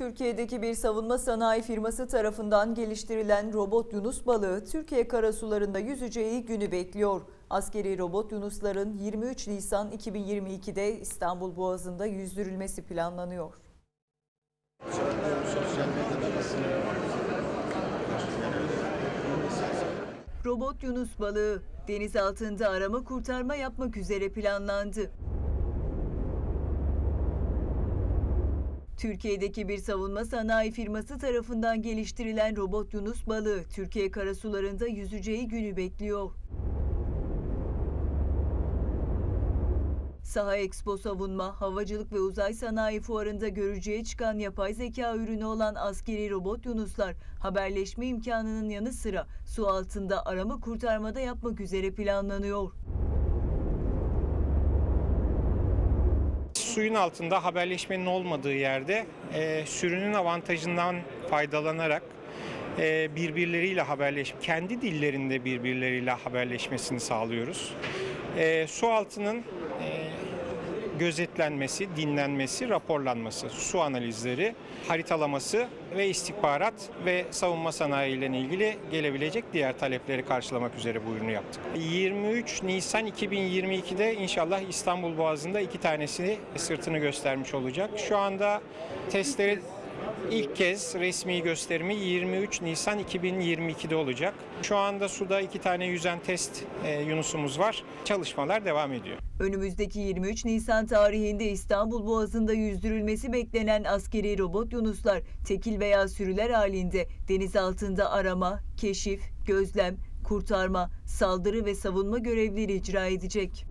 Türkiye'deki bir savunma sanayi firması tarafından geliştirilen robot Yunus balığı Türkiye karasularında yüzeceği günü bekliyor. Askeri robot Yunusların 23 Nisan 2022'de İstanbul Boğazı'nda yüzdürülmesi planlanıyor. Robot Yunus balığı deniz altında arama kurtarma yapmak üzere planlandı. Türkiye'deki bir savunma sanayi firması tarafından geliştirilen robot Yunus balığı Türkiye karasularında yüzeceği günü bekliyor. Saha Expo Savunma, Havacılık ve Uzay Sanayi Fuarı'nda görücüye çıkan yapay zeka ürünü olan askeri robot Yunuslar, haberleşme imkanının yanı sıra su altında arama kurtarmada yapmak üzere planlanıyor. Suyun altında haberleşmenin olmadığı yerde e, sürünün avantajından faydalanarak e, birbirleriyle haberleş, kendi dillerinde birbirleriyle haberleşmesini sağlıyoruz. E, su altının e, gözetlenmesi, dinlenmesi, raporlanması, su analizleri, haritalaması ve istihbarat ve savunma sanayi ile ilgili gelebilecek diğer talepleri karşılamak üzere bu ürünü yaptık. 23 Nisan 2022'de inşallah İstanbul Boğazı'nda iki tanesi sırtını göstermiş olacak. Şu anda testleri ilk kez resmi gösterimi 23 Nisan 2022'de olacak. Şu anda suda iki tane yüzen test e, yunusumuz var. Çalışmalar devam ediyor. Önümüzdeki 23 Nisan tarihinde İstanbul Boğazı'nda yüzdürülmesi beklenen askeri robot Yunuslar tekil veya sürüler halinde deniz altında arama, keşif, gözlem, kurtarma, saldırı ve savunma görevleri icra edecek.